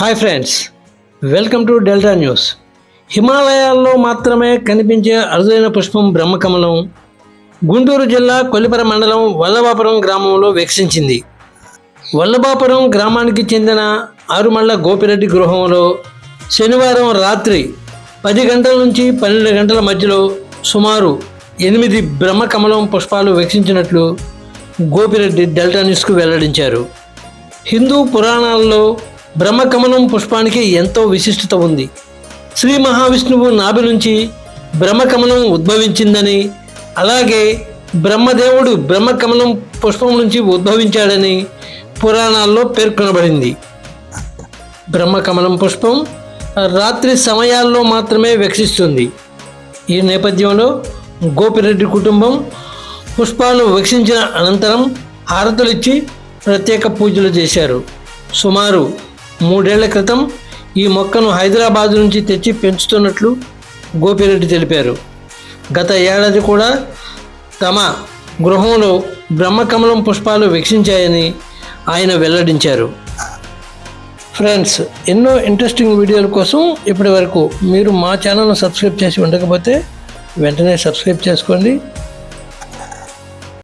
Hi friends welcome to Delta News హిమాలయాల్లో మాత్రమే కనిపించే అరుదైన పుష్పం బ్రహ్మకమలం గుంటూరు జిల్లా కొల్లిపర మండలం వల్లభాపురం గ్రామంలో వికసించింది వల్లభాపురం గ్రామానికి చెందిన ఆరుమళ్ళ గోపిరెడ్డి గృహంలో శనివారం రాత్రి పది గంటల నుంచి పన్నెండు గంటల మధ్యలో సుమారు ఎనిమిది బ్రహ్మకమలం పుష్పాలు వికసించినట్లు గోపిరెడ్డి డెల్టా న్యూస్కు వెల్లడించారు. హిందూ పురాణాల్లో బ్రహ్మకమలం పుష్పానికి ఎంతో విశిష్టత ఉంది. శ్రీ మహావిష్ణువు నాభి నుంచి బ్రహ్మకమలం ఉద్భవించిందని అలాగే బ్రహ్మదేవుడు బ్రహ్మకమలం పుష్పం నుంచి ఉద్భవించాడని పురాణాల్లో పేర్కొనబడింది. బ్రహ్మకమలం పుష్పం రాత్రి సమయాల్లో మాత్రమే వికసిస్తుంది ఈ నేపథ్యంలో గోపిరెడ్డి కుటుంబం పుష్పాలు వికసించిన అనంతరం హారతులిచ్చి ప్రత్యేక పూజలు చేశారు. సుమారు మూడేళ్ళ క్రితం ఈ మొక్కను హైదరాబాద్ నుంచి తెచ్చి పెంచుతున్నట్లు గోపిరెడ్డి తెలిపారు. గత ఏడాది కూడా తమ గృహంలో బ్రహ్మకమలం పుష్పాలు వీక్షించాయని ఆయన వెల్లడించారు. ఫ్రెండ్స్ ఎన్నో ఇంట్రెస్టింగ్ వీడియోల కోసం ఇప్పటి వరకు మీరు మా ఛానల్ను సబ్స్క్రైబ్ చేసి ఉండకపోతే వెంటనే సబ్స్క్రైబ్ చేసుకోండి.